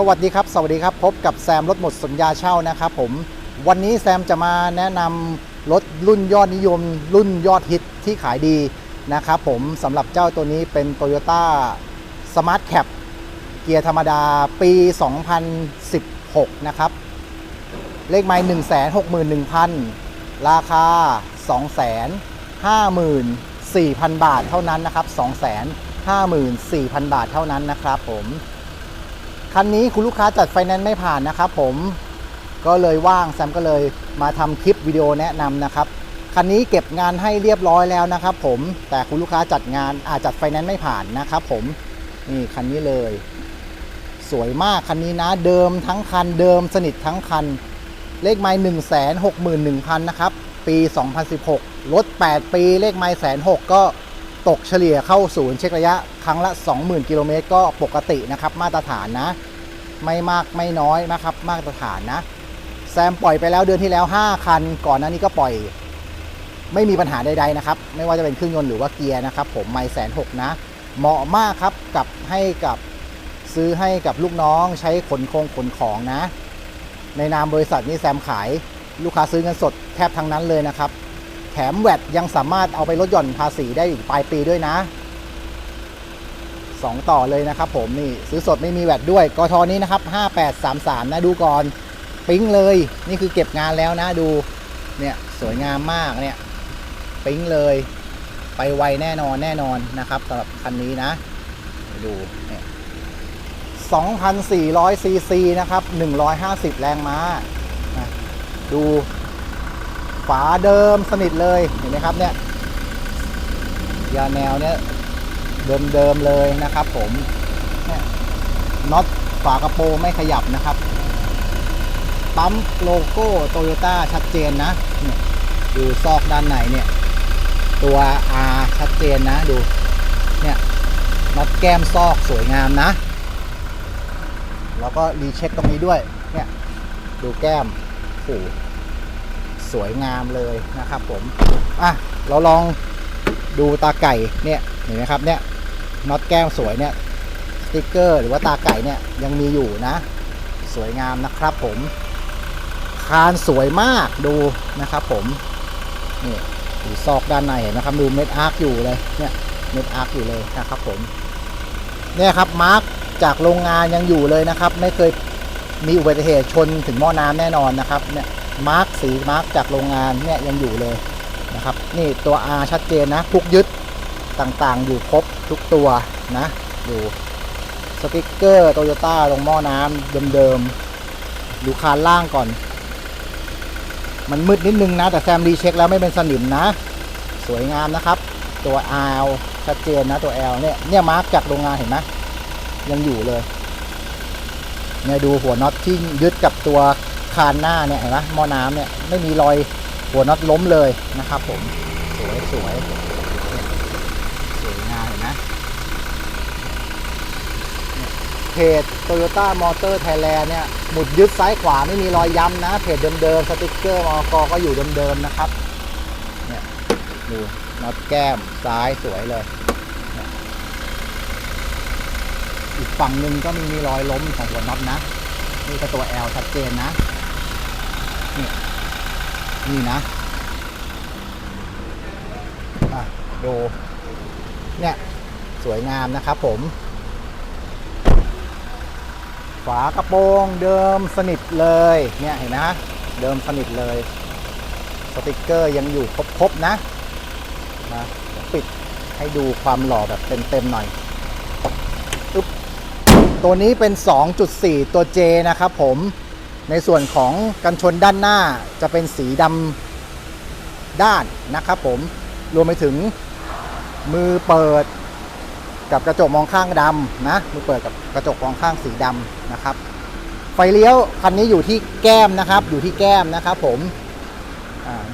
สวัสดีครับ สวัสดีครับ พบกับแซมรถหมดสัญญาเช่านะครับผม วันนี้แซมจะมาแนะนำรถรุ่นยอดนิยม รุ่นยอดฮิตที่ขายดีนะครับผมสำหรับเจ้าตัวนี้เป็น Toyota Smart Cap เกียร์ธรรมดาปี 2016 นะครับ เลขไมล์161,000 ราคา 254,000 บาทเท่านั้นนะครับ 254,000 บาทเท่านั้นนะครับผม คันนี้คุณลูกค้าจัดไฟแนนซ์ไม่ผ่านนะครับผมก็เลยว่างแซมก็เลยมาทำคลิปวิดีโอแนะนำนะครับคันนี้เก็บงานให้เรียบร้อยแล้วนะครับผมแต่คุณลูกค้าจัดงานอาจจัดไฟแนนซ์ไม่ผ่านนะครับผมนี่คันนี้เลย สวยมากคันนี้นะเดิมทั้งคันเดิมสนิททั้งคัน เลขไมล์หนึ่งแสนหกหมื่นหนึ่งพันนะครับปี 2016 รถ 8 ปีเลขไมล์แสนหกก็ ตกเฉลี่ยเข้าศูนย์เช็คระยะครั้งละ 20,000 กิโลเมตรก็ปกตินะครับ มาตรฐานนะ ไม่มากไม่น้อยนะครับ มาตรฐานนะ แซมปล่อยไปแล้วเดือนที่แล้ว 5 คัน ก่อนหน้านี้ก็ปล่อย ไม่มีปัญหาใดๆนะครับ ไม่ว่าจะเป็นเครื่องยนต์หรือว่าเกียร์นะครับ ผมไมล์แสนหกนะ เหมาะมากครับกับให้กับซื้อให้กับลูกน้องใช้ขนคงขนของนะ ในนามบริษัทนี้แซมขายลูกค้าซื้อเงินสดแทบทั้งนั้นเลยนะครับ มแวดยังสามารถเอาไปลดหย่อนภาษีได้อีกปลายปีด้วยนะ 2 ต่อเลยนะครับผมนี่ซื้อสดไม่มีแวดด้วยกทนี้นะครับ 5833 นะดูก่อนปิ๊งเลยนี่คือเก็บงานแล้วนะดูเนี่ยสวยงามมากเนี่ยปิ๊งเลย ไปไวแน่นอนแน่นอนนะครับสำหรับคันนี้นะดูเนี่ย2,400ซีซีนะครับ 150 แรงม้านะดู ฝาเดิมสนิทเลยเห็นไหมครับเนี่ยยาแนวเนี่ยเดิมๆเลยนะครับ ผมเนี่ยน็อตฝากระโปรงไม่ขยับนะครับปั๊มโลโก้โตโยต้าชัดเจนนะดูซอกด้านในเนี่ย ตัว R ชัดเจนนะดู เนี่ยน็อตแก้มซอกสวยงามนะ แล้วก็รีเช็คตรงนี้ด้วย เนี่ย ดูแก้มโอ้ สวยงามเลยนะครับผมอะเราลองดูตาไก่เนี่ยเห็นไหมครับเนี่ยน็อตแก้มสวยเนี่ยสติกเกอร์ หรือว่าตาไก่เนี่ยยังมีอยู่นะ สวยงามนะครับผมคานสวยมากดูนะครับผมนี่ดูซอกด้านในเห็นไหมครับดูเม็ดอาร์คอยู่เลยเนี่ยเม็ดอาร์คอยู่เลยนะครับผมเนี่ยครับมาร์กจากโรงงานยังอยู่เลยนะครับ ไม่เคยมีอุบัติเหตุชนถึงหม้อน้ำแน่นอนนะครับเนี่ย มาร์กสีมาร์กจากโรงงานเนี่ยยังอยู่เลยนะครับ นี่ตัว R ชัดเจนนะพุกยึดต่างๆ อยู่ครบทุกตัวนะดูสติกเกอร์โตโยต้าตรงหม้อน้ำเดิมๆดูคานล่างก่อน มันมืดนิดนึงนะ แต่แซมรีเช็คแล้วไม่เป็นสนิมนะ สวยงามนะครับ ตัว R ชัดเจนนะตัว L เนี่ยเนี่ยมาร์กจากโรงงานเห็นไหมยังอยู่เลยเนี่ยดูหัวน็อตที่ยึดกับตัว คานหน้าเนี่ยเห็นไหมหม้อน้ำเนี่ยไม่มีรอยหัวน็อตล้มเลยนะครับผมสวยสวยสวยงามเห็นไหมเนี่ยเพจ Toyota Motor Thailand เนี่ยหมุดยึดซ้ายขวาไม่มีรอยย้ำนะ เพจเดิมๆสติกเกอร์มอกก็อยู่เดิมๆนะครับเนี่ยดูน็อตแก้มซ้ายสวยเลย อีกฝั่งหนึ่งก็มีมีรอยล้มของหัวน็อตนะ นี่ก็ตัว L ชัดเจนนะ นี่ นี่นะอะดู เนี่ย สวยงามนะครับผม ฝากระโปรงเดิมสนิทเลย เนี่ยเห็นไหมฮะเดิมสนิทเลย สติกเกอร์ยังอยู่ครบๆนะนะปิดให้ดูความหล่อแบบเต็มๆหน่อยตัวนี้เป็น 2.4 ตัว J นะครับผม ในส่วนของกันชนด้านหน้าจะเป็นสีดำด้านนะครับผมรวมไปถึงมือเปิดกับกระจกมองข้างดำนะมือเปิดกับกระจกมองข้างสีดำนะครับ ไฟเลี้ยวคันนี้อยู่ที่แก้มนะครับ อยู่ที่แก้มนะครับ ผม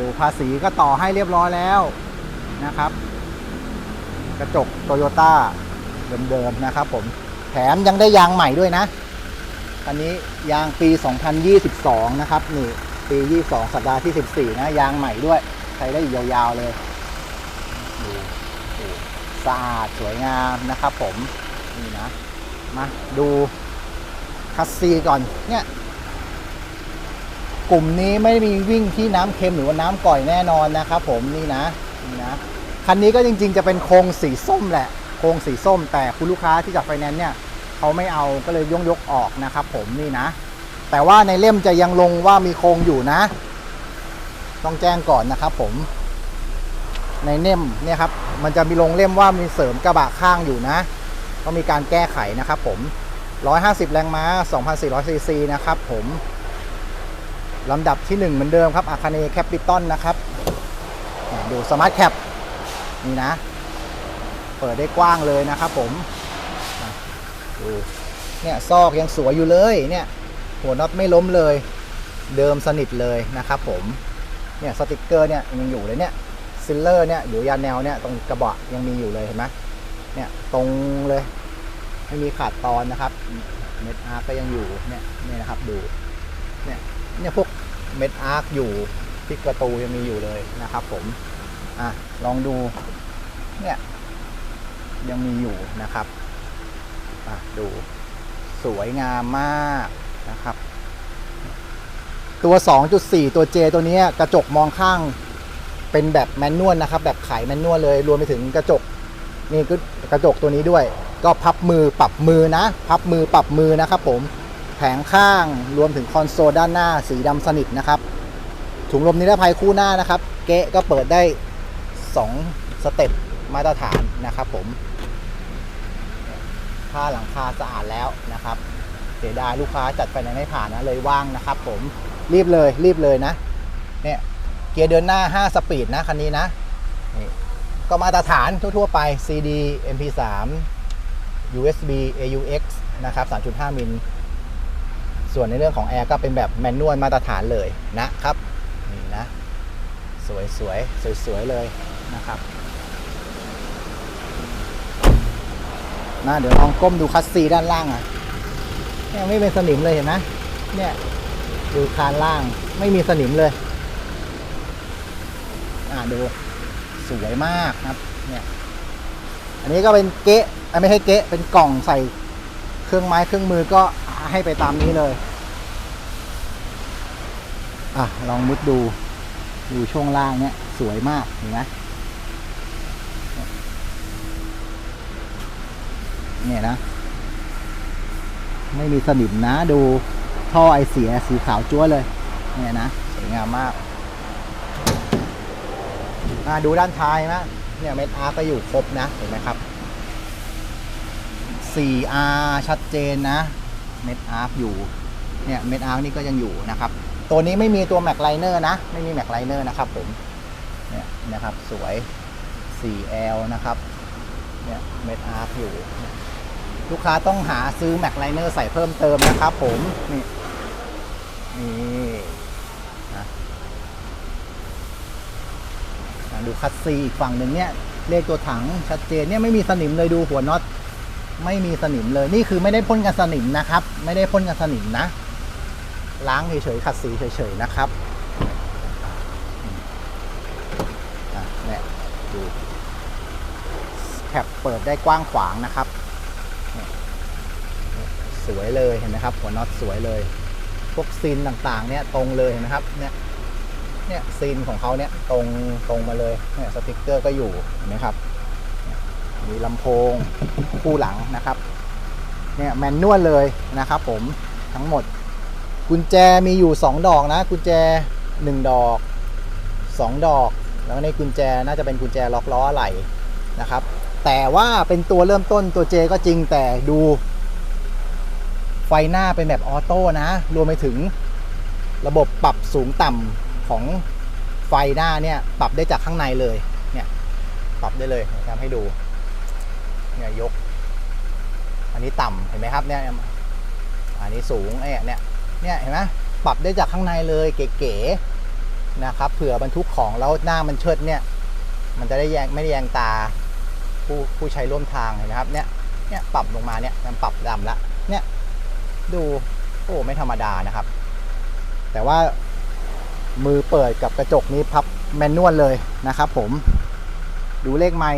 ดูภาษีก็ต่อให้เรียบร้อยแล้วนะครับ กระจกโตโยต้าเดิมๆนะครับ ผมแถมยังได้ยางใหม่ด้วยนะ อันนี้ยางปี 2022 นะครับ นี่ปี 22 สัปดาห์ที่ 14 นะ ยางใหม่ด้วย ใช้ได้อีกยาวๆเลยดูดูสะอาดสวยงามนะครับผม นี่นะ มาดูคัสซีก่อน เนี่ย กลุ่มนี้ไม่มีวิ่งที่น้ำเค็มหรือว่าน้ำก่อยแน่นอนนะครับผม นี่นะ นี่นะ คันนี้ก็จริงๆ จะเป็นโครงสีส้มแหละ โครงสีส้มแต่คุณลูกค้าที่จัดไฟแนนซ์เนี่ย เขาไม่เอาก็เลยยกยกออกนะครับผมนี่นะ แต่ว่าในเล่มจะยังลงว่ามีโครงอยู่นะ ต้องแจ้งก่อนนะครับผมในเล่มเนี่ยครับมันจะมีลงเล่มว่ามีเสริมกระบะข้างอยู่นะก็มีการแก้ไขนะครับผม 150 แรงม้า 2,400 ซีซีนะครับผมลำดับที่ 1 เหมือนเดิมครับอาคาเนแคปิตอลนะครับดูสมาร์ทแคปนี่นะ เปิดได้กว้างเลยนะครับผม เนี่ยซอกยังสวยอยู่เลยเนี่ยหัวน็อตไม่ล้มเลย เดิมสนิทเลยนะครับผมเนี่ยสติกเกอร์เนี่ยยังอยู่เลยเนี่ยซิลเลอร์เนี่ยหรือยาแนวเนี่ยตรงกระบะยังมีอยู่เลยเห็นไหมเนี่ยตรงเลยไม่มีขาดตอนนะครับเม็ดอาร์ก็ยังอยู่เนี่ยเนี่ยนะครับดูเนี่ยเนี่ยพวกเม็ดอาร์คอยู่ที่ประตูยังมีอยู่เลยนะครับ ผมอะลองดูเนี่ยยังมีอยู่นะครับ ดูสวยงามมากนะครับ ตัว 2.4 ตัว J ตัวนี้กระจกมองข้างเป็นแบบแมนนวลนะครับ แบบไขแมนนวลเลย รวมไปถึงกระจกนี่ก็กระจกตัวนี้ด้วย ก็พับมือปรับมือนะ พับมือปรับมือนะครับ ผมแผงข้างรวมถึงคอนโซลด้านหน้าสีดำสนิทนะครับ ถุงลมนิรภัยคู่หน้านะครับ เกะก็เปิดได้ 2 สเต็ปมาตรฐานนะครับผม ผ้าหลังคาสะอาดแล้วนะครับเสียดายลูกค้าจัดไฟแนไม่ผ่านนะเลยว่างนะครับ ผมรีบเลยรีบเลยนะเนี่ยเกียร์เดินหน้า 5 สปีดนะคันนี้นะนี่ก็มาตรฐานทั่ว ๆ ไป CD MP3 USB AUX นะครับ 3.5 มิล ส่วนในเรื่องของแอร์ก็เป็นแบบแมนนวลมาตรฐานเลยนะครับ นี่นะ สวยสวยสวยสวยๆเลยนะครับ นะเดี๋ยวลองก้มดูคัสซีด้านล่างอะเนี่ไม่เป็นสนิมเลยเห็นไหมเนี่ยดูคานล่างไม่มีสนิมเลย อ่าดูสวยมากครับ เนี่ย อันนี้ก็เป็นเกะไม่ใช่เกะเป็นกล่องใส่เครื่องไม้เครื่องมือก็ให้ไปตามนี้เลยอะลองมุดดู ดูช่วงล่างเนี่ย สวยมากเห็นไหม เนี่ยนะ ไม่มีสนิมนะดูท่อไอเสียสีขาวจ้วเลย เนี่ยนะสวยงามมากอ่าดูด้านท้ายนะเนี่ยเม็ดอาร์ก็อยู่ครบนะเห็นไหมครับ 4R ชัดเจนนะ เม็ดอาร์อยู่เนี่ยเม็ดอาร์นี่ก็ยังอยู่นะครับ ตัวนี้ไม่มีตัวแม็กไลเนอร์นะ ไม่มีแม็กไลเนอร์นะครับผมเนี่ยนะครับสวย 4L นะครับเนี่ยเม็ดอาร์อยู่ ลูกค้าต้องหาซื้อแม็กไลเนอร์ใส่เพิ่มเติมนะครับผมนี่นี่นะดูคัสซีอีกฝั่งหนึ่งเนี่ยเลขตัวถังชัดเจนเนี่ยไม่มีสนิมเลยดูหัวน็อตไม่มีสนิมเลยนี่คือไม่ได้พ่นกันสนิมนะครับ ไม่ได้พ่นกันสนิมนะ ล้างเฉยๆขัดสีเฉยๆนะครับอะเนี่ยดูแคปเปิดได้กว้างขวางนะครับ สวยเลยเห็นไหมครับ หัวน็อตสวยเลย พวกซีนต่างๆ เนี่ยตรงเลยเห็นไหมครับ เนี่ย เนี่ยซีนของเขาเนี่ยตรงตรงมาเลย เนี่ยสติกเกอร์ก็อยู่เห็นไหมครับ มีลำโพงคู่หลังนะครับ เนี่ยแมนนวลเลยนะครับ ผมทั้งหมด กุญแจมีอยู่ 2 ดอกนะ กุญแจ 1 ดอก 2 ดอก แล้วในกุญแจน่าจะเป็นกุญแจล็อกล้ออะไหล่นะครับ แต่ว่าเป็นตัวเริ่มต้นตัวเจก็จริงแต่ดู ฟหน้าเป็นแบบออโต้นะ รวมไปถึงระบบปรับสูงต่ำของไฟหน้าเนี่ยปรับได้จากข้างในเลย เนี่ยปรับได้เลยทำให้ดู เนี่ยยก อันนี้ต่ำเห็นไหมครับเนี่ย อันนี้สูงเอ้เนี่ย เนี่ยเห็นไหมปรับได้จากข้างในเลยเก๋ๆนะครับ เผื่อบรรทุกของแล้วหน้ามันเชิดเนี่ย มันจะได้แยงไม่ได้แยงตาผู้ผู้ใช้ร่วมทางเห็นไหมครับ เนี่ย เนี่ยปรับลงมาเนี่ยมันปรับดำละเนี่ย ดูโอ้ไม่ธรรมดานะครับ แต่ว่ามือเปิดกับกระจกนี้พับแมนนวลเลยนะครับผมดูเลขไม้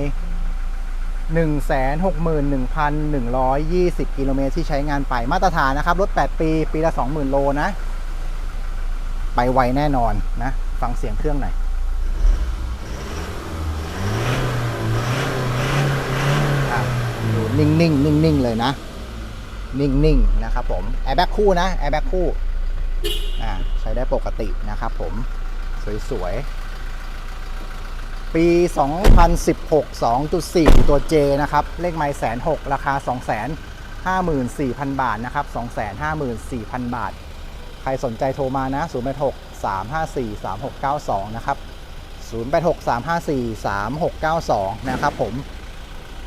161,120กิโลเมตรที่ใช้งานไปมาตรฐานนะครับ รถ8ปี ปีละ20,000โลนะ ไปไวแน่นอนนะ ฟังเสียงเครื่องหน่อยดูนิ่งๆ นิ่งๆ เลยนะ นิ่งๆนะครับผมแอร์แบ็กคู่นะแอร์แบ็กคู่อ่าใช้ได้ปกตินะครับผมสวยๆ ปี 2016 2.4 ตัว J นะครับ เลขไมล์แสนหกราคา 254,000 บาทนะครับ 254,000 บาท ใครสนใจโทรมานะ 086 354 3692 นะครับ 086 354 3692 นะครับผม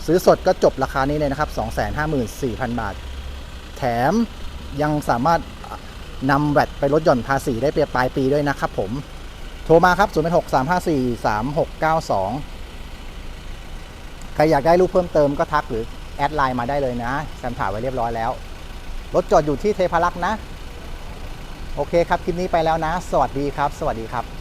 ซื้อสดก็จบราคานี้เลยนะครับ 254,000 บาท แถมยังสามารถนำแวดไปลดหย่อนภาษีได้เปียปลายปีด้วยนะครับผม โทรมาครับ086 354 3692 ใครอยากได้รูปเพิ่มเติมก็ทักหรือ แอดไลน์มาได้เลยนะแซมถ่ายไว้เรียบร้อยแล้ว รถจอดอยู่ที่เทพารักษ์นะ โอเคครับ คลิปนี้ไปแล้วนะ สวัสดีครับ สวัสดีครับ